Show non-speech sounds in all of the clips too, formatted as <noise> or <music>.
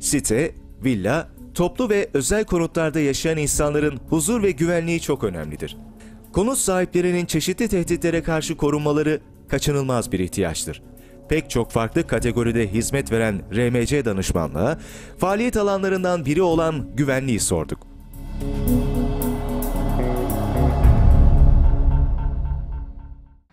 Site, villa, toplu ve özel konutlarda yaşayan insanların huzur ve güvenliği çok önemlidir. Konut sahiplerinin çeşitli tehditlere karşı korunmaları kaçınılmaz bir ihtiyaçtır. Pek çok farklı kategoride hizmet veren RMC danışmanlığa faaliyet alanlarından biri olan güvenliği sorduk.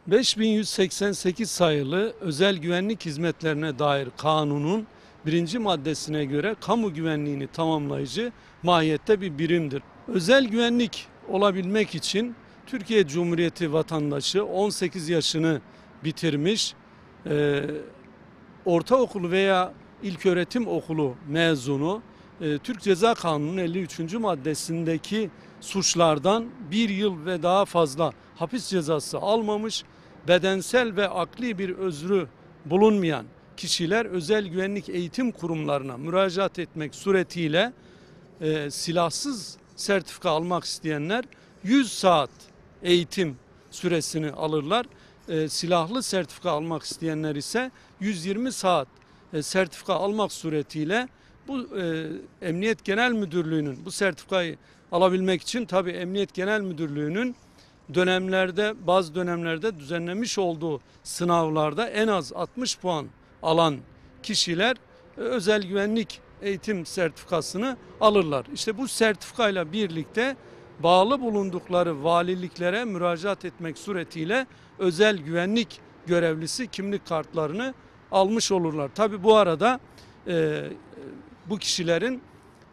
...5188 sayılı özel güvenlik hizmetlerine dair kanunun birinci maddesine göre kamu güvenliğini tamamlayıcı mahiyette bir birimdir. Özel güvenlik olabilmek için Türkiye Cumhuriyeti vatandaşı 18 yaşını bitirmiş, e, ortaokulu veya ilköğretim okulu mezunu e, Türk Ceza Kanunu'nun 53. maddesindeki suçlardan bir yıl ve daha fazla hapis cezası almamış, bedensel ve akli bir özrü bulunmayan kişiler özel güvenlik eğitim kurumlarına müracaat etmek suretiyle e, silahsız sertifika almak isteyenler 100 saat eğitim süresini alırlar. E, silahlı sertifika almak isteyenler ise 120 saat e, sertifika almak suretiyle bu e, Emniyet Genel Müdürlüğü'nün bu sertifikayı alabilmek için tabi Emniyet Genel Müdürlüğü'nün dönemlerde bazı dönemlerde düzenlemiş olduğu sınavlarda en az 60 puan alan kişiler e, özel güvenlik eğitim sertifikasını alırlar. İşte bu sertifikayla birlikte bağlı bulundukları valiliklere müracaat etmek suretiyle özel güvenlik görevlisi kimlik kartlarını almış olurlar. Tabi bu arada e, bu kişilerin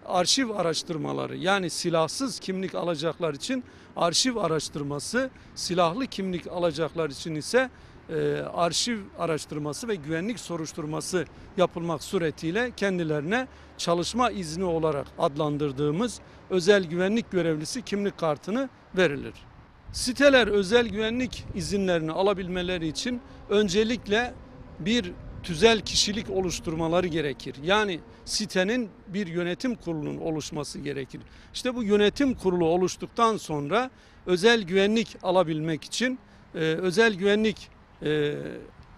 arşiv araştırmaları yani silahsız kimlik alacaklar için arşiv araştırması, silahlı kimlik alacaklar için ise e, arşiv araştırması ve güvenlik soruşturması yapılmak suretiyle kendilerine çalışma izni olarak adlandırdığımız özel güvenlik görevlisi kimlik kartını verilir. Siteler özel güvenlik izinlerini alabilmeleri için öncelikle bir tüzel kişilik oluşturmaları gerekir. Yani sitenin bir yönetim kurulunun oluşması gerekir. İşte bu yönetim kurulu oluştuktan sonra özel güvenlik alabilmek için e, özel güvenlik e,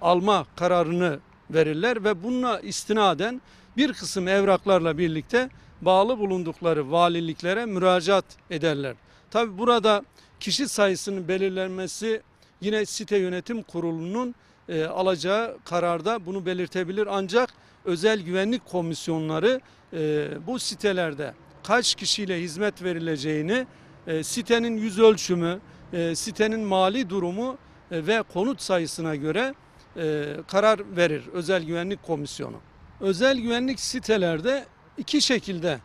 alma kararını verirler ve bununla istinaden bir kısım evraklarla birlikte bağlı bulundukları valiliklere müracaat ederler. Tabi burada kişi sayısının belirlenmesi yine site yönetim kurulunun e, alacağı kararda bunu belirtebilir. Ancak özel güvenlik komisyonları e, bu sitelerde kaç kişiyle hizmet verileceğini e, sitenin yüz ölçümü, e, sitenin mali durumu e, ve konut sayısına göre e, karar verir özel güvenlik komisyonu. Özel güvenlik sitelerde iki şekilde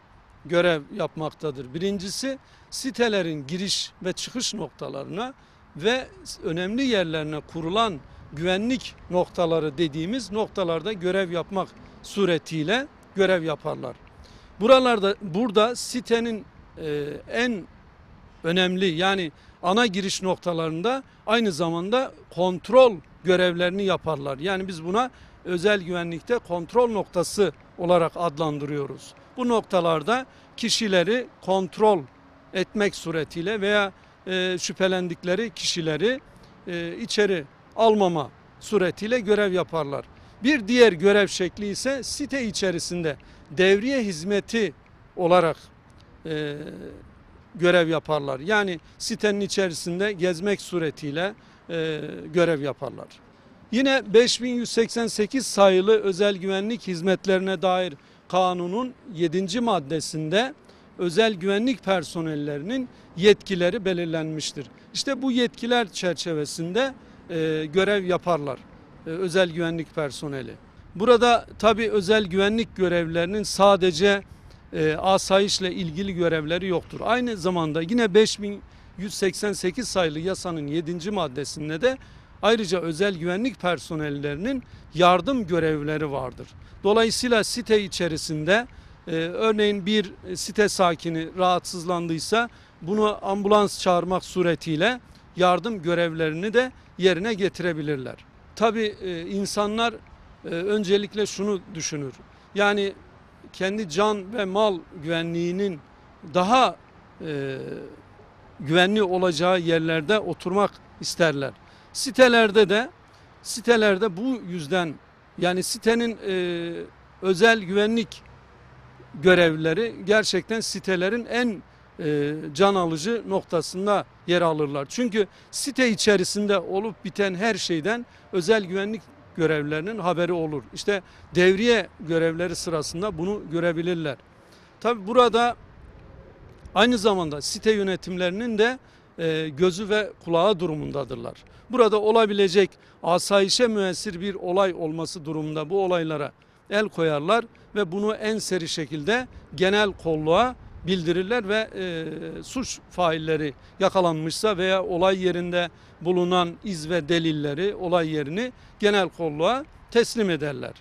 görev yapmaktadır. Birincisi sitelerin giriş ve çıkış noktalarına ve önemli yerlerine kurulan güvenlik noktaları dediğimiz noktalarda görev yapmak suretiyle görev yaparlar. Buralarda burada sitenin e, en önemli yani ana giriş noktalarında aynı zamanda kontrol görevlerini yaparlar. Yani biz buna özel güvenlikte kontrol noktası olarak adlandırıyoruz. Bu noktalarda kişileri kontrol etmek suretiyle veya e, şüphelendikleri kişileri e, içeri almama suretiyle görev yaparlar. Bir diğer görev şekli ise site içerisinde devriye hizmeti olarak e, görev yaparlar. Yani sitenin içerisinde gezmek suretiyle e, görev yaparlar. Yine 5188 sayılı özel güvenlik hizmetlerine dair kanunun 7. maddesinde özel güvenlik personellerinin yetkileri belirlenmiştir. İşte bu yetkiler çerçevesinde e, görev yaparlar e, özel güvenlik personeli. Burada tabi özel güvenlik görevlerinin sadece e, asayişle ilgili görevleri yoktur. Aynı zamanda yine 5188 sayılı yasanın 7. maddesinde de ayrıca özel güvenlik personellerinin yardım görevleri vardır. Dolayısıyla site içerisinde örneğin bir site sakini rahatsızlandıysa bunu ambulans çağırmak suretiyle yardım görevlerini de yerine getirebilirler. Tabi e, insanlar e, öncelikle şunu düşünür. Yani kendi can ve mal güvenliğinin daha e, güvenli olacağı yerlerde oturmak isterler. Sitelerde de sitelerde bu yüzden yani sitenin e, özel güvenlik görevlileri gerçekten sitelerin en e, can alıcı noktasında yer alırlar. Çünkü site içerisinde olup biten her şeyden özel güvenlik görevlilerinin haberi olur. İşte devriye görevleri sırasında bunu görebilirler. Tabi burada aynı zamanda site yönetimlerinin de e, gözü ve kulağı durumundadırlar. Burada olabilecek asayişe müessir bir olay olması durumunda bu olaylara el koyarlar ve bunu en seri şekilde genel kolluğa bildirirler ve e, suç failleri yakalanmışsa veya olay yerinde bulunan iz ve delilleri olay yerini genel kolluğa teslim ederler.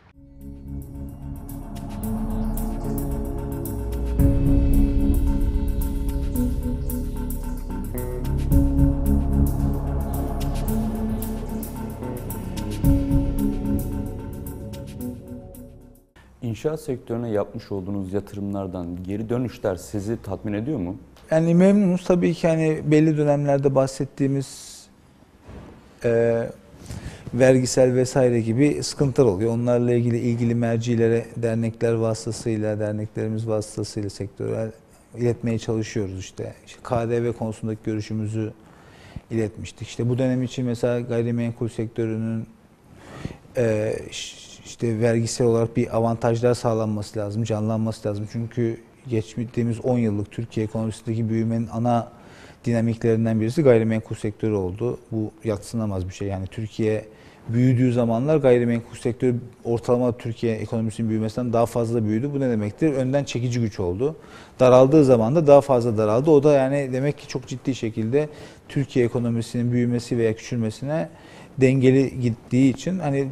İnşaat sektörüne yapmış olduğunuz yatırımlardan geri dönüşler sizi tatmin ediyor mu? Yani memnunuz tabii ki hani belli dönemlerde bahsettiğimiz e, vergisel vesaire gibi sıkıntılar oluyor. Onlarla ilgili ilgili mercilere dernekler vasıtasıyla, derneklerimiz vasıtasıyla sektörel iletmeye çalışıyoruz işte. İşte KDV konusundaki görüşümüzü iletmiştik. İşte bu dönem için mesela gayrimenkul sektörünün e, işte vergisel olarak bir avantajlar sağlanması lazım, canlanması lazım. Çünkü geçtiğimiz 10 yıllık Türkiye ekonomisindeki büyümenin ana dinamiklerinden birisi gayrimenkul sektörü oldu. Bu yatsınamaz bir şey. Yani Türkiye büyüdüğü zamanlar gayrimenkul sektörü ortalama Türkiye ekonomisinin büyümesinden daha fazla büyüdü. Bu ne demektir? Önden çekici güç oldu. Daraldığı zaman da daha fazla daraldı. O da yani demek ki çok ciddi şekilde Türkiye ekonomisinin büyümesi veya küçülmesine dengeli gittiği için hani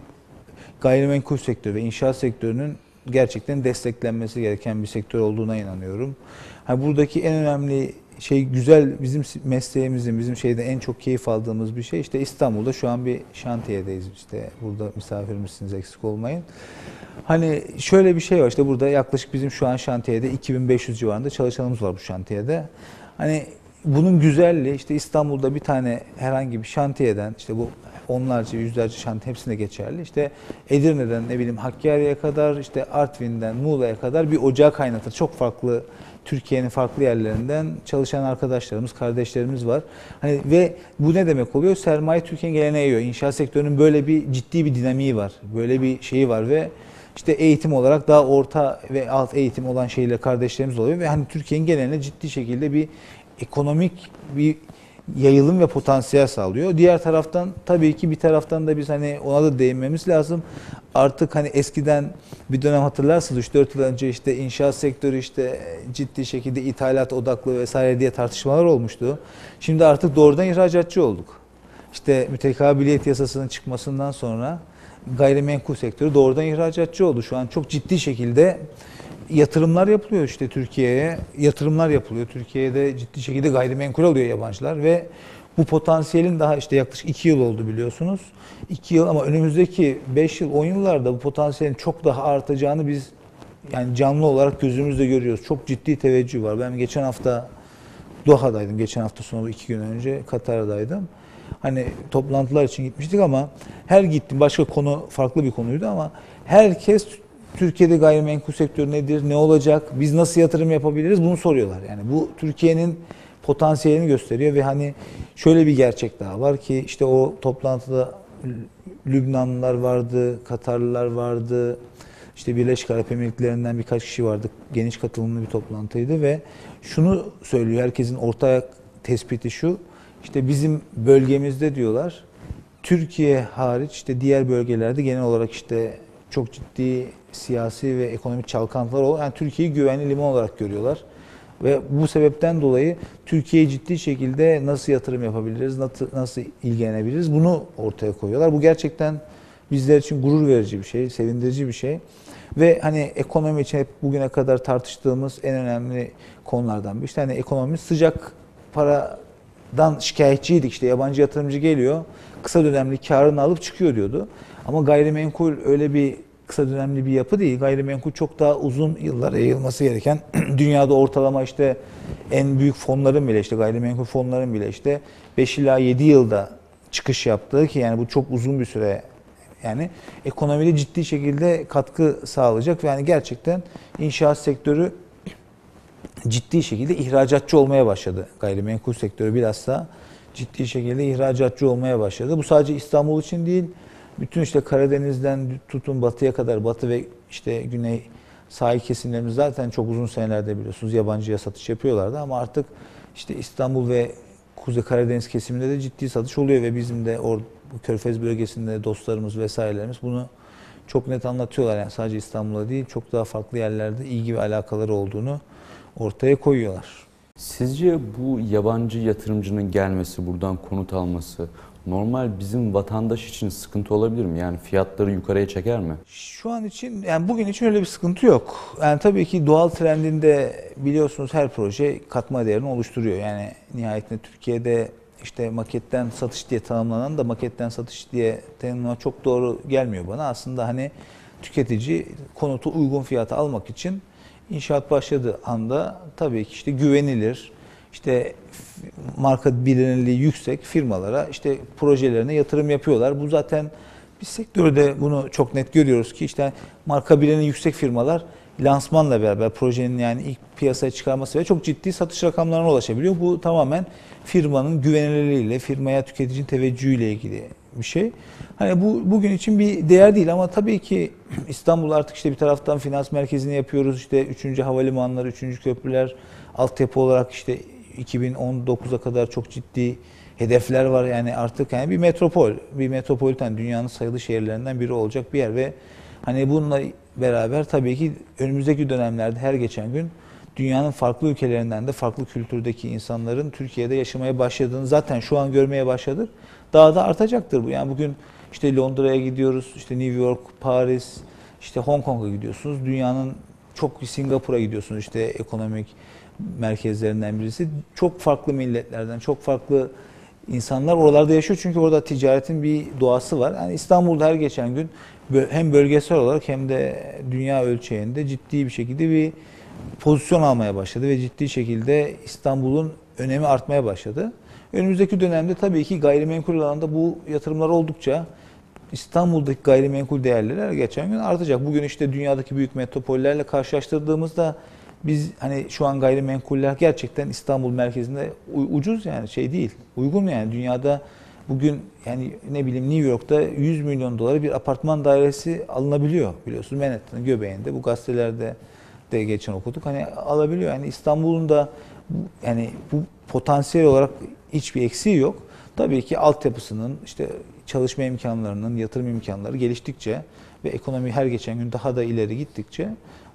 gayrimenkul sektörü ve inşaat sektörünün gerçekten desteklenmesi gereken bir sektör olduğuna inanıyorum. Ha buradaki en önemli şey güzel bizim mesleğimizin bizim şeyde en çok keyif aldığımız bir şey işte İstanbul'da şu an bir şantiyedeyiz işte burada misafirimizsiniz eksik olmayın. Hani şöyle bir şey var işte burada yaklaşık bizim şu an şantiyede 2500 civarında çalışanımız var bu şantiyede. Hani bunun güzelliği işte İstanbul'da bir tane herhangi bir şantiyeden işte bu onlarca yüzlerce şantiye hepsinde geçerli. İşte Edirne'den ne bileyim Hakkari'ye kadar işte Artvin'den Muğla'ya kadar bir ocağı kaynatır. Çok farklı Türkiye'nin farklı yerlerinden çalışan arkadaşlarımız, kardeşlerimiz var. Hani ve bu ne demek oluyor? Sermaye Türkiye'nin geleneği yiyor. İnşaat sektörünün böyle bir ciddi bir dinamiği var. Böyle bir şeyi var ve işte eğitim olarak daha orta ve alt eğitim olan şeyle kardeşlerimiz oluyor ve hani Türkiye'nin geneline ciddi şekilde bir ekonomik bir yayılım ve potansiyel sağlıyor. Diğer taraftan tabii ki bir taraftan da biz hani ona da değinmemiz lazım. Artık hani eskiden bir dönem hatırlarsınız 3-4 yıl önce işte inşaat sektörü işte ciddi şekilde ithalat odaklı vesaire diye tartışmalar olmuştu. Şimdi artık doğrudan ihracatçı olduk. İşte mütekabiliyet yasasının çıkmasından sonra gayrimenkul sektörü doğrudan ihracatçı oldu. Şu an çok ciddi şekilde yatırımlar yapılıyor işte Türkiye'ye. Yatırımlar yapılıyor. Türkiye'de ciddi şekilde gayrimenkul alıyor yabancılar ve bu potansiyelin daha işte yaklaşık 2 yıl oldu biliyorsunuz. 2 yıl ama önümüzdeki 5 yıl 10 yıllarda bu potansiyelin çok daha artacağını biz yani canlı olarak gözümüzde görüyoruz. Çok ciddi teveccüh var. Ben geçen hafta Doha'daydım. Geçen hafta sonu iki gün önce Katar'daydım. Hani toplantılar için gitmiştik ama her gittim başka konu farklı bir konuydu ama herkes Türkiye'de gayrimenkul sektörü nedir, ne olacak, biz nasıl yatırım yapabiliriz bunu soruyorlar. Yani bu Türkiye'nin potansiyelini gösteriyor ve hani şöyle bir gerçek daha var ki işte o toplantıda Lübnanlılar vardı, Katarlılar vardı, işte Birleşik Arap Emirlikleri'nden birkaç kişi vardı. Geniş katılımlı bir toplantıydı ve şunu söylüyor herkesin ortak tespiti şu. İşte bizim bölgemizde diyorlar Türkiye hariç işte diğer bölgelerde genel olarak işte çok ciddi siyasi ve ekonomik çalkantılar olan yani Türkiye'yi güvenli liman olarak görüyorlar. Ve bu sebepten dolayı Türkiye'ye ciddi şekilde nasıl yatırım yapabiliriz, nasıl, ilgilenebiliriz bunu ortaya koyuyorlar. Bu gerçekten bizler için gurur verici bir şey, sevindirici bir şey. Ve hani ekonomi için hep bugüne kadar tartıştığımız en önemli konulardan bir işte hani ekonomi sıcak paradan şikayetçiydik işte yabancı yatırımcı geliyor kısa dönemli karını alıp çıkıyor diyordu. Ama gayrimenkul öyle bir kısa dönemli bir yapı değil. Gayrimenkul çok daha uzun yıllara yayılması gereken <clears throat> dünyada ortalama işte en büyük fonların bile işte gayrimenkul fonların bile işte 5 ila 7 yılda çıkış yaptığı ki yani bu çok uzun bir süre yani ekonomide ciddi şekilde katkı sağlayacak yani gerçekten inşaat sektörü <clears throat> ciddi şekilde ihracatçı olmaya başladı. Gayrimenkul sektörü bilhassa ciddi şekilde ihracatçı olmaya başladı. Bu sadece İstanbul için değil, bütün işte Karadeniz'den tutun batıya kadar, batı ve işte güney sahil kesimlerimiz zaten çok uzun senelerde biliyorsunuz yabancıya satış yapıyorlardı ama artık işte İstanbul ve Kuzey Karadeniz kesiminde de ciddi satış oluyor ve bizim de or Körfez bölgesinde dostlarımız vesairelerimiz bunu çok net anlatıyorlar. Yani sadece İstanbul'da değil çok daha farklı yerlerde ilgi ve alakaları olduğunu ortaya koyuyorlar. Sizce bu yabancı yatırımcının gelmesi, buradan konut alması normal bizim vatandaş için sıkıntı olabilir mi? Yani fiyatları yukarıya çeker mi? Şu an için yani bugün için öyle bir sıkıntı yok. Yani tabii ki doğal trendinde biliyorsunuz her proje katma değerini oluşturuyor. Yani nihayetinde Türkiye'de işte maketten satış diye tanımlanan da maketten satış diye tanımlama çok doğru gelmiyor bana. Aslında hani tüketici konutu uygun fiyata almak için inşaat başladığı anda tabii ki işte güvenilir, işte marka bilinirliği yüksek firmalara işte projelerine yatırım yapıyorlar. Bu zaten biz sektörde bunu çok net görüyoruz ki işte marka bilinirliği yüksek firmalar lansmanla beraber projenin yani ilk piyasaya çıkarması ve çok ciddi satış rakamlarına ulaşabiliyor. Bu tamamen firmanın güvenilirliğiyle, firmaya tüketicinin teveccühüyle ilgili bir şey. Hani bu bugün için bir değer değil ama tabii ki İstanbul artık işte bir taraftan finans merkezini yapıyoruz. İşte 3. havalimanları, 3. köprüler, altyapı olarak işte 2019'a kadar çok ciddi hedefler var. Yani artık yani bir metropol, bir metropoliten dünyanın sayılı şehirlerinden biri olacak bir yer ve hani bununla beraber tabii ki önümüzdeki dönemlerde her geçen gün dünyanın farklı ülkelerinden de farklı kültürdeki insanların Türkiye'de yaşamaya başladığını zaten şu an görmeye başladık. Daha da artacaktır bu. Yani bugün işte Londra'ya gidiyoruz, işte New York, Paris, işte Hong Kong'a gidiyorsunuz. Dünyanın çok Singapur'a gidiyorsunuz işte ekonomik merkezlerinden birisi. Çok farklı milletlerden, çok farklı insanlar oralarda yaşıyor çünkü orada ticaretin bir doğası var. Yani İstanbul'da her geçen gün hem bölgesel olarak hem de dünya ölçeğinde ciddi bir şekilde bir pozisyon almaya başladı ve ciddi şekilde İstanbul'un önemi artmaya başladı. Önümüzdeki dönemde tabii ki gayrimenkul alanında bu yatırımlar oldukça İstanbul'daki gayrimenkul değerleri geçen gün artacak. Bugün işte dünyadaki büyük metropollerle karşılaştırdığımızda biz hani şu an gayrimenkuller gerçekten İstanbul merkezinde ucuz yani şey değil. Uygun yani dünyada bugün yani ne bileyim New York'ta 100 milyon dolara bir apartman dairesi alınabiliyor biliyorsunuz. Manhattan'ın göbeğinde bu gazetelerde de geçen okuduk. Hani alabiliyor. Yani İstanbul'un da yani bu potansiyel olarak hiçbir eksiği yok. Tabii ki altyapısının işte çalışma imkanlarının, yatırım imkanları geliştikçe ve ekonomi her geçen gün daha da ileri gittikçe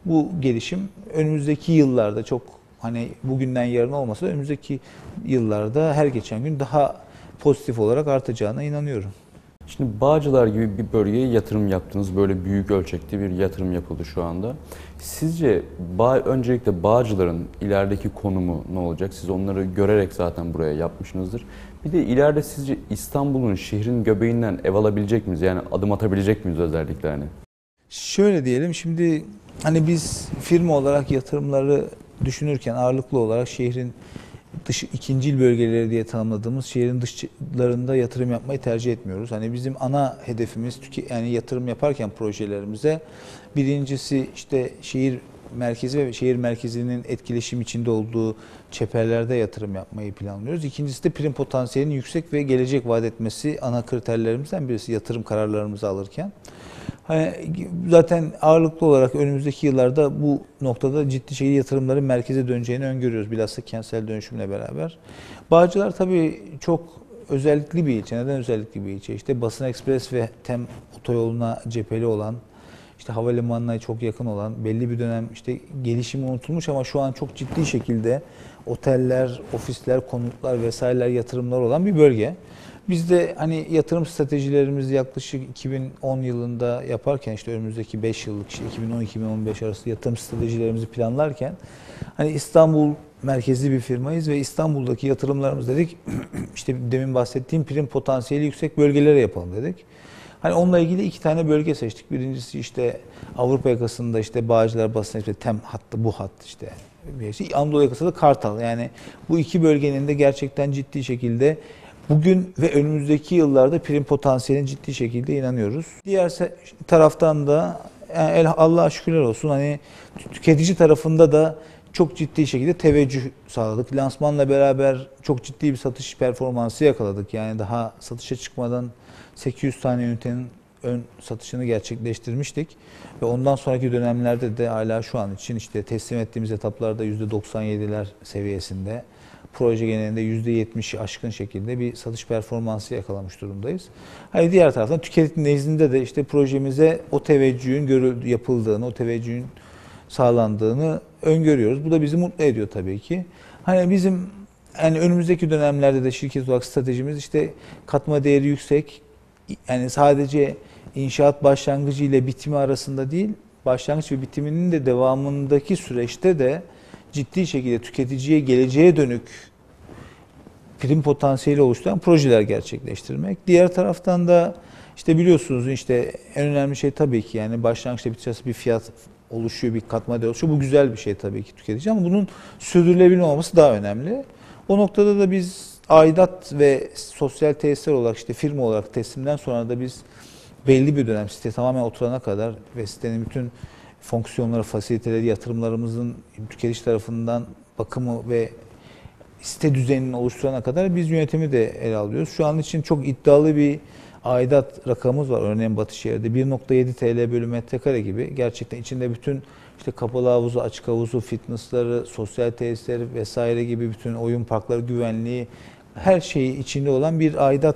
bu gelişim önümüzdeki yıllarda çok hani bugünden yarın olmasa da önümüzdeki yıllarda her geçen gün daha pozitif olarak artacağına inanıyorum. Şimdi Bağcılar gibi bir bölgeye yatırım yaptınız. Böyle büyük ölçekte bir yatırım yapıldı şu anda. Sizce Bağ, öncelikle Bağcılar'ın ilerideki konumu ne olacak? Siz onları görerek zaten buraya yapmışsınızdır. Bir de ileride sizce İstanbul'un şehrin göbeğinden ev alabilecek miyiz? Yani adım atabilecek miyiz özellikle hani? Şöyle diyelim şimdi hani biz firma olarak yatırımları düşünürken ağırlıklı olarak şehrin dış ikincil bölgeleri diye tanımladığımız şehrin dışlarında yatırım yapmayı tercih etmiyoruz. Hani bizim ana hedefimiz yani yatırım yaparken projelerimize birincisi işte şehir merkezi ve şehir merkezinin etkileşim içinde olduğu çeperlerde yatırım yapmayı planlıyoruz. İkincisi de prim potansiyelinin yüksek ve gelecek vaat etmesi ana kriterlerimizden birisi yatırım kararlarımızı alırken. Hani zaten ağırlıklı olarak önümüzdeki yıllarda bu noktada ciddi şekilde yatırımların merkeze döneceğini öngörüyoruz bilhassa kentsel dönüşümle beraber. Bağcılar tabii çok özellikli bir ilçe. Neden özellikli bir ilçe? İşte Basın Ekspres ve TEM otoyoluna cepheli olan, işte havalimanına çok yakın olan, belli bir dönem işte gelişimi unutulmuş ama şu an çok ciddi şekilde oteller, ofisler, konutlar vesaireler yatırımlar olan bir bölge. Biz de hani yatırım stratejilerimizi yaklaşık 2010 yılında yaparken işte önümüzdeki 5 yıllık işte 2010-2015 arası yatırım stratejilerimizi planlarken hani İstanbul merkezli bir firmayız ve İstanbul'daki yatırımlarımız dedik <clears throat> işte demin bahsettiğim prim potansiyeli yüksek bölgelere yapalım dedik. Hani onunla ilgili iki tane bölge seçtik. Birincisi işte Avrupa yakasında işte Bağcılar basın işte tem hattı bu hat işte şey. Anadolu yakasında da Kartal. Yani bu iki bölgenin de gerçekten ciddi şekilde bugün ve önümüzdeki yıllarda prim potansiyeline ciddi şekilde inanıyoruz. Diğer taraftan da yani Allah'a şükürler olsun hani tü- tüketici tarafında da çok ciddi şekilde teveccüh sağladık. Lansmanla beraber çok ciddi bir satış performansı yakaladık. Yani daha satışa çıkmadan 800 tane ünitenin ön satışını gerçekleştirmiştik. Ve ondan sonraki dönemlerde de hala şu an için işte teslim ettiğimiz etaplarda %97'ler seviyesinde proje genelinde %70'i aşkın şekilde bir satış performansı yakalamış durumdayız. Hani diğer taraftan tüketim nezdinde de işte projemize o teveccühün görüldü, yapıldığını, o teveccühün sağlandığını öngörüyoruz. Bu da bizi mutlu ediyor tabii ki. Hani bizim yani önümüzdeki dönemlerde de şirket olarak stratejimiz işte katma değeri yüksek. Yani sadece inşaat başlangıcı ile bitimi arasında değil, başlangıç ve bitiminin de devamındaki süreçte de ciddi şekilde tüketiciye geleceğe dönük prim potansiyeli oluşturan projeler gerçekleştirmek. Diğer taraftan da işte biliyorsunuz işte en önemli şey tabii ki yani başlangıçta bitiş arası bir fiyat oluşuyor, bir katma değer oluşuyor. Bu güzel bir şey tabii ki tüketici ama bunun sürdürülebilir olması daha önemli. O noktada da biz aidat ve sosyal tesisler olarak işte firma olarak teslimden sonra da biz belli bir dönem site tamamen oturana kadar ve sitenin bütün fonksiyonları, fasiliteleri, yatırımlarımızın tüketici tarafından bakımı ve site düzenini oluşturana kadar biz yönetimi de ele alıyoruz. Şu an için çok iddialı bir aidat rakamımız var. Örneğin Batışehir'de 1.7 TL bölü metrekare gibi. Gerçekten içinde bütün işte kapalı havuzu, açık havuzu, fitnessları, sosyal tesisleri vesaire gibi bütün oyun parkları, güvenliği her şeyi içinde olan bir aidat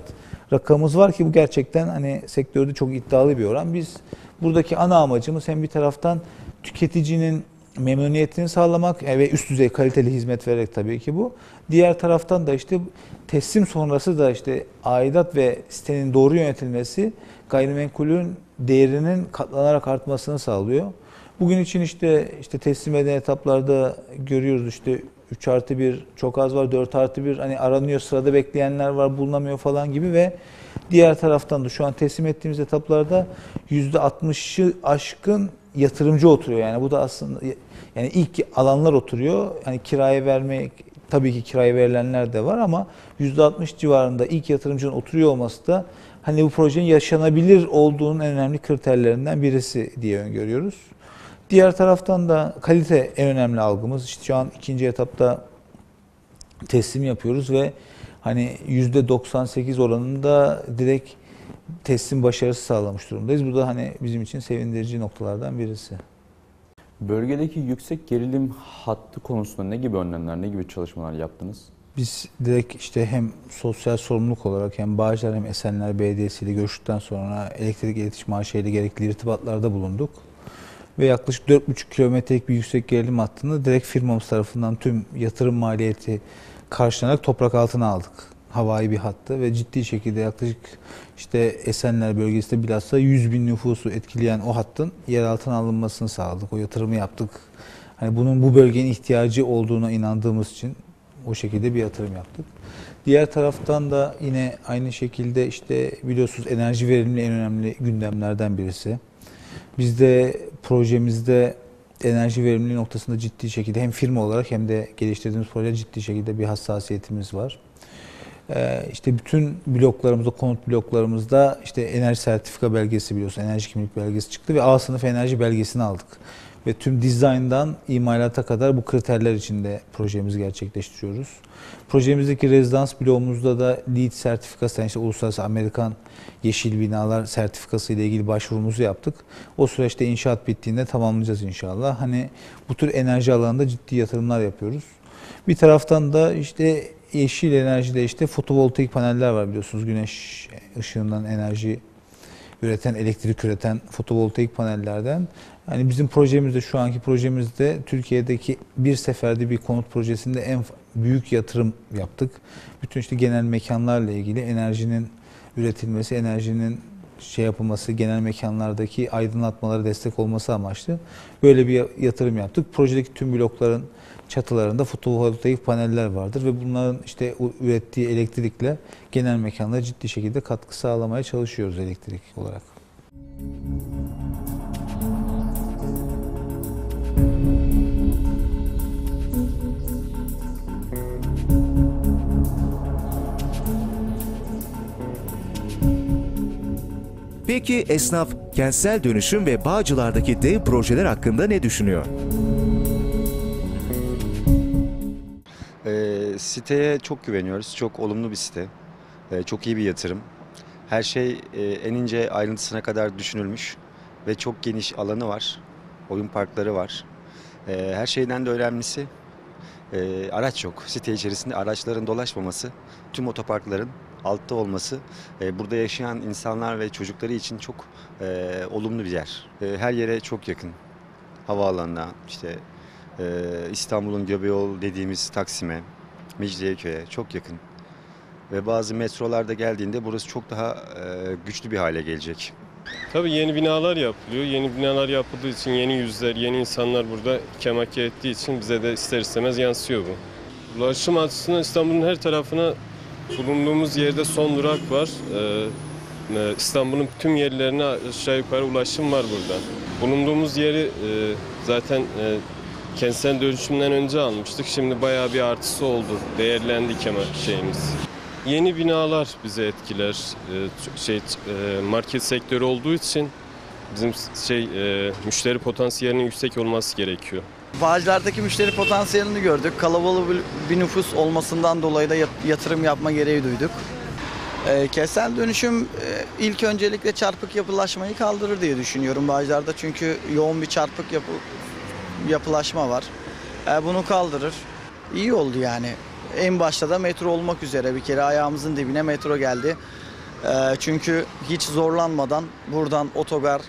rakamımız var ki bu gerçekten hani sektörde çok iddialı bir oran. Biz buradaki ana amacımız hem bir taraftan tüketicinin memnuniyetini sağlamak e, ve üst düzey kaliteli hizmet vererek tabii ki bu. Diğer taraftan da işte teslim sonrası da işte aidat ve sitenin doğru yönetilmesi gayrimenkulün değerinin katlanarak artmasını sağlıyor. Bugün için işte işte teslim eden etaplarda görüyoruz işte 3 artı 1 çok az var, 4 artı 1 hani aranıyor, sırada bekleyenler var, bulunamıyor falan gibi ve diğer taraftan da şu an teslim ettiğimiz etaplarda %60'ı aşkın yatırımcı oturuyor. Yani bu da aslında yani ilk alanlar oturuyor. Hani kiraya vermek tabii ki kiraya verilenler de var ama %60 civarında ilk yatırımcının oturuyor olması da hani bu projenin yaşanabilir olduğunun en önemli kriterlerinden birisi diye öngörüyoruz. Diğer taraftan da kalite en önemli algımız. İşte şu an ikinci etapta teslim yapıyoruz ve hani %98 oranında direkt teslim başarısı sağlamış durumdayız. Bu da hani bizim için sevindirici noktalardan birisi. Bölgedeki yüksek gerilim hattı konusunda ne gibi önlemler, ne gibi çalışmalar yaptınız? Biz direkt işte hem sosyal sorumluluk olarak hem Bağcılar hem Esenler Belediyesi ile görüştükten sonra elektrik iletişim AŞ ile gerekli irtibatlarda bulunduk. Ve yaklaşık 4,5 kilometrelik bir yüksek gerilim hattını direkt firmamız tarafından tüm yatırım maliyeti karşılanarak toprak altına aldık. Havai bir hattı ve ciddi şekilde yaklaşık işte Esenler bölgesinde bilhassa 100 bin nüfusu etkileyen o hattın yer altına alınmasını sağladık. O yatırımı yaptık. Hani bunun bu bölgenin ihtiyacı olduğuna inandığımız için o şekilde bir yatırım yaptık. Diğer taraftan da yine aynı şekilde işte biliyorsunuz enerji verimli en önemli gündemlerden birisi. Biz de projemizde enerji verimliliği noktasında ciddi şekilde hem firma olarak hem de geliştirdiğimiz proje ciddi şekilde bir hassasiyetimiz var. Ee, işte bütün bloklarımızda, konut bloklarımızda işte enerji sertifika belgesi biliyorsun, enerji kimlik belgesi çıktı ve A sınıf enerji belgesini aldık. Ve tüm dizayndan imalata kadar bu kriterler içinde projemizi gerçekleştiriyoruz. Projemizdeki rezidans bloğumuzda da LEED sertifikası, yani işte Uluslararası Amerikan Yeşil Binalar sertifikası ile ilgili başvurumuzu yaptık. O süreçte inşaat bittiğinde tamamlayacağız inşallah. Hani bu tür enerji alanında ciddi yatırımlar yapıyoruz. Bir taraftan da işte yeşil enerjide işte fotovoltaik paneller var biliyorsunuz. Güneş ışığından enerji üreten, elektrik üreten fotovoltaik panellerden. Yani bizim projemizde şu anki projemizde Türkiye'deki bir seferde bir konut projesinde en büyük yatırım yaptık. Bütün işte genel mekanlarla ilgili enerjinin üretilmesi, enerjinin şey yapılması, genel mekanlardaki aydınlatmalara destek olması amaçlı böyle bir yatırım yaptık. Projedeki tüm blokların çatılarında fotovoltaik paneller vardır ve bunların işte ürettiği elektrikle genel mekanlara ciddi şekilde katkı sağlamaya çalışıyoruz elektrik olarak. Peki esnaf kentsel dönüşüm ve Bağcılar'daki dev projeler hakkında ne düşünüyor? Ee, siteye çok güveniyoruz. Çok olumlu bir site. Ee, çok iyi bir yatırım. Her şey e, en ince ayrıntısına kadar düşünülmüş ve çok geniş alanı var. Oyun parkları var. Ee, her şeyden de önemlisi e, araç yok. Site içerisinde araçların dolaşmaması, tüm otoparkların altta olması e, burada yaşayan insanlar ve çocukları için çok e, olumlu bir yer. E, her yere çok yakın. Havaalanına, işte ee, İstanbul'un Göbeğoğlu dediğimiz Taksim'e, Mecidiyeköy'e çok yakın. Ve bazı metrolarda geldiğinde burası çok daha e, güçlü bir hale gelecek. Tabii yeni binalar yapılıyor. Yeni binalar yapıldığı için yeni yüzler, yeni insanlar burada ikamet ettiği için bize de ister istemez yansıyor bu. Ulaşım açısından İstanbul'un her tarafına bulunduğumuz yerde son durak var. Ee, e, İstanbul'un tüm yerlerine aşağı yukarı ulaşım var burada. Bulunduğumuz yeri e, zaten e, kentsel dönüşümden önce almıştık. Şimdi bayağı bir artısı oldu. Değerlendi kemer şeyimiz. Yeni binalar bize etkiler. Ee, şey e, market sektörü olduğu için bizim şey e, müşteri potansiyelinin yüksek olması gerekiyor. Bağcılar'daki müşteri potansiyelini gördük. Kalabalık bir- nüfus olmasından dolayı da yat- yatırım yapma gereği duyduk. Ee, kentsel dönüşüm e, ilk öncelikle çarpık yapılaşmayı kaldırır diye düşünüyorum Bağcılar'da. Çünkü yoğun bir çarpık yapı, yapılaşma var. Ee, bunu kaldırır. İyi oldu yani. En başta da metro olmak üzere bir kere ayağımızın dibine metro geldi. Ee, çünkü hiç zorlanmadan buradan otogar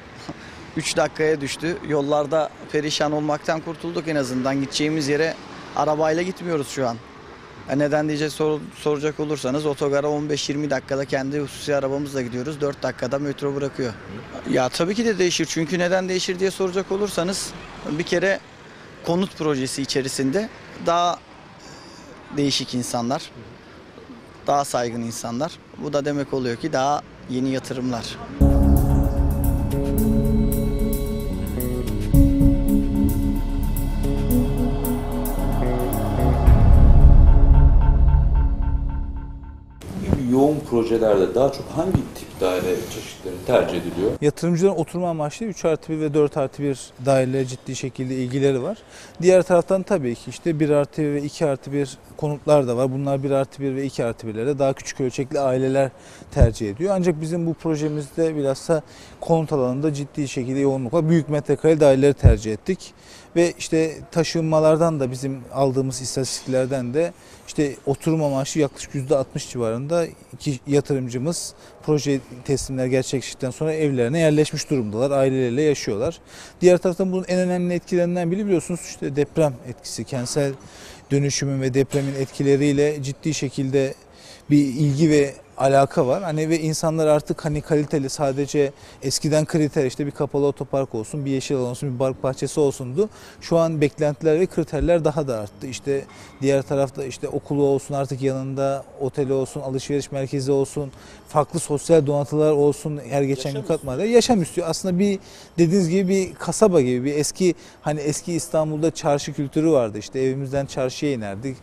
3 dakikaya düştü. Yollarda perişan olmaktan kurtulduk en azından. Gideceğimiz yere arabayla gitmiyoruz şu an. E neden diye sor- soracak olursanız otogara 15-20 dakikada kendi hususi arabamızla gidiyoruz. 4 dakikada metro bırakıyor. Ya tabii ki de değişir. Çünkü neden değişir diye soracak olursanız bir kere konut projesi içerisinde daha değişik insanlar, daha saygın insanlar. Bu da demek oluyor ki daha yeni yatırımlar. Yoğun projelerde daha çok hangi tip daire çeşitleri tercih ediliyor? Yatırımcıların oturma amaçlı 3 artı 1 ve 4 artı 1 dairelere ciddi şekilde ilgileri var. Diğer taraftan tabii ki işte 1 artı 1 ve 2 artı 1 konutlar da var. Bunlar 1 artı 1 ve 2 artı 1'lere daha küçük ölçekli aileler tercih ediyor. Ancak bizim bu projemizde bilhassa konut alanında ciddi şekilde yoğunluk var. Büyük metrekare daireleri tercih ettik. Ve işte taşınmalardan da bizim aldığımız istatistiklerden de işte oturum amaçlı yaklaşık %60 civarında iki yatırımcımız proje teslimler gerçekleştikten sonra evlerine yerleşmiş durumdalar. Aileleriyle yaşıyorlar. Diğer taraftan bunun en önemli etkilerinden biri biliyorsunuz işte deprem etkisi. Kentsel dönüşümün ve depremin etkileriyle ciddi şekilde bir ilgi ve alaka var. Hani ve insanlar artık hani kaliteli sadece eskiden kriter işte bir kapalı otopark olsun, bir yeşil alan olsun, bir park bahçesi olsundu. Şu an beklentiler ve kriterler daha da arttı. İşte diğer tarafta işte okulu olsun artık yanında, oteli olsun, alışveriş merkezi olsun, farklı sosyal donatılar olsun her geçen gün katmalar. Yaşam istiyor. Aslında bir dediğiniz gibi bir kasaba gibi bir eski hani eski İstanbul'da çarşı kültürü vardı. İşte evimizden çarşıya inerdik.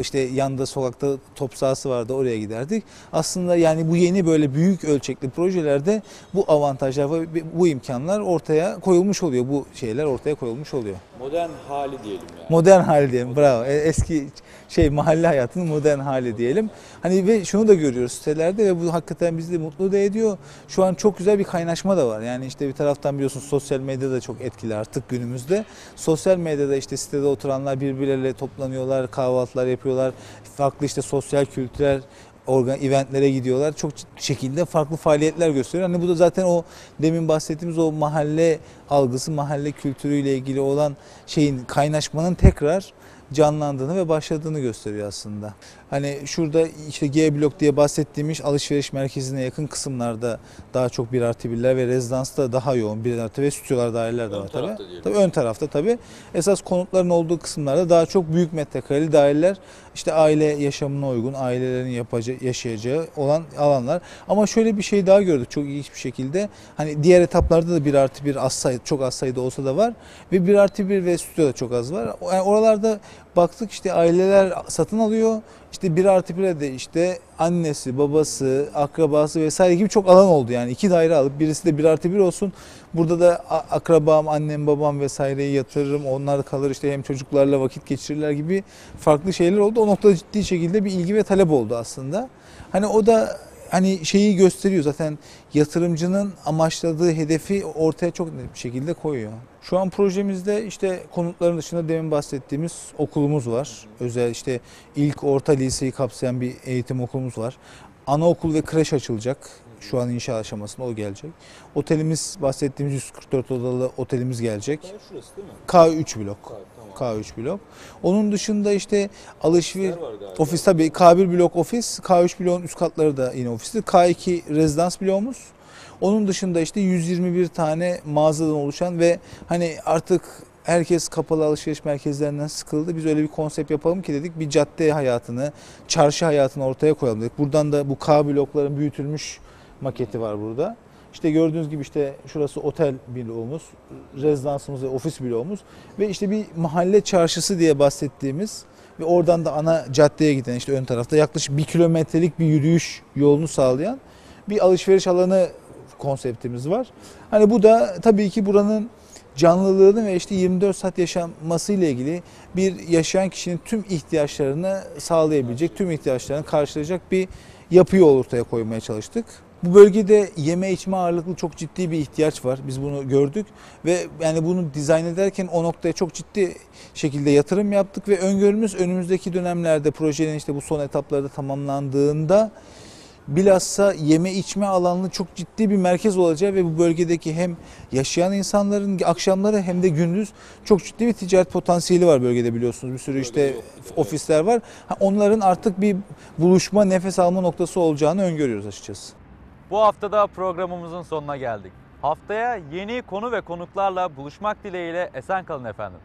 İşte yanda sokakta top sahası vardı oraya giderdik. Aslında yani bu yeni böyle büyük ölçekli projelerde bu avantajlar ve bu imkanlar ortaya koyulmuş oluyor. Bu şeyler ortaya koyulmuş oluyor. Modern hali diyelim yani. Modern hali diyelim. Bravo. E, Eski şey mahalle hayatının modern hali diyelim. Hani ve şunu da görüyoruz sitelerde ve bu hakikaten bizi de mutlu da ediyor. Şu an çok güzel bir kaynaşma da var. Yani işte bir taraftan biliyorsunuz sosyal medya da çok etkili artık günümüzde. Sosyal medyada işte sitede oturanlar birbirleriyle toplanıyorlar, kahvaltılar yapıyorlar. Farklı işte sosyal kültürel organ eventlere gidiyorlar. Çok şekilde farklı faaliyetler gösteriyor. Hani bu da zaten o demin bahsettiğimiz o mahalle algısı, mahalle kültürüyle ilgili olan şeyin kaynaşmanın tekrar canlandığını ve başladığını gösteriyor aslında. Hani şurada işte G blok diye bahsettiğimiz alışveriş merkezine yakın kısımlarda daha çok bir artı birler ve rezidansta daha yoğun bir artı ve stüdyolar daireler de var tabii. Tabii ön tarafta tabii. Esas konutların olduğu kısımlarda daha çok büyük metrekareli daireler işte aile yaşamına uygun, ailelerin yapacağı, yaşayacağı olan alanlar. Ama şöyle bir şey daha gördük çok ilginç bir şekilde. Hani diğer etaplarda da bir artı bir az sayı, çok az sayıda olsa da var. Ve bir artı bir ve stüdyo da çok az var. Yani oralarda baktık işte aileler satın alıyor. İşte bir artı bire de işte annesi, babası, akrabası vesaire gibi çok alan oldu. Yani iki daire alıp birisi de bir artı bir olsun. Burada da akrabam, annem, babam vesaireyi yatırırım. Onlar kalır işte hem çocuklarla vakit geçirirler gibi farklı şeyler oldu. O noktada ciddi şekilde bir ilgi ve talep oldu aslında. Hani o da hani şeyi gösteriyor zaten yatırımcının amaçladığı hedefi ortaya çok net bir şekilde koyuyor. Şu an projemizde işte konutların dışında demin bahsettiğimiz okulumuz var. Özel işte ilk orta liseyi kapsayan bir eğitim okulumuz var. Anaokul ve kreş açılacak. Şu an inşa aşamasında o gelecek. Otelimiz bahsettiğimiz 144 odalı otelimiz gelecek. K3 blok. K3 blok. Onun dışında işte alışveriş ofis tabii K1 blok ofis, K3 bloğun üst katları da yine ofistir. K2 rezidans bloğumuz. Onun dışında işte 121 tane mağazadan oluşan ve hani artık herkes kapalı alışveriş merkezlerinden sıkıldı. Biz öyle bir konsept yapalım ki dedik bir cadde hayatını, çarşı hayatını ortaya koyalım dedik. Buradan da bu K blokların büyütülmüş maketi var burada. İşte gördüğünüz gibi işte şurası otel bloğumuz, rezidansımız ve ofis bloğumuz ve işte bir mahalle çarşısı diye bahsettiğimiz ve oradan da ana caddeye giden işte ön tarafta yaklaşık bir kilometrelik bir yürüyüş yolunu sağlayan bir alışveriş alanı konseptimiz var. Hani bu da tabii ki buranın canlılığını ve işte 24 saat yaşanması ile ilgili bir yaşayan kişinin tüm ihtiyaçlarını sağlayabilecek, tüm ihtiyaçlarını karşılayacak bir yapıyı ortaya koymaya çalıştık. Bu bölgede yeme içme ağırlıklı çok ciddi bir ihtiyaç var. Biz bunu gördük ve yani bunu dizayn ederken o noktaya çok ciddi şekilde yatırım yaptık ve öngörümüz önümüzdeki dönemlerde projenin işte bu son etaplarda tamamlandığında bilhassa yeme içme alanlı çok ciddi bir merkez olacağı ve bu bölgedeki hem yaşayan insanların akşamları hem de gündüz çok ciddi bir ticaret potansiyeli var bölgede biliyorsunuz. Bir sürü işte ofisler var. Ha, Onların artık bir buluşma, nefes alma noktası olacağını öngörüyoruz açıkçası. Bu haftada programımızın sonuna geldik. Haftaya yeni konu ve konuklarla buluşmak dileğiyle esen kalın efendim.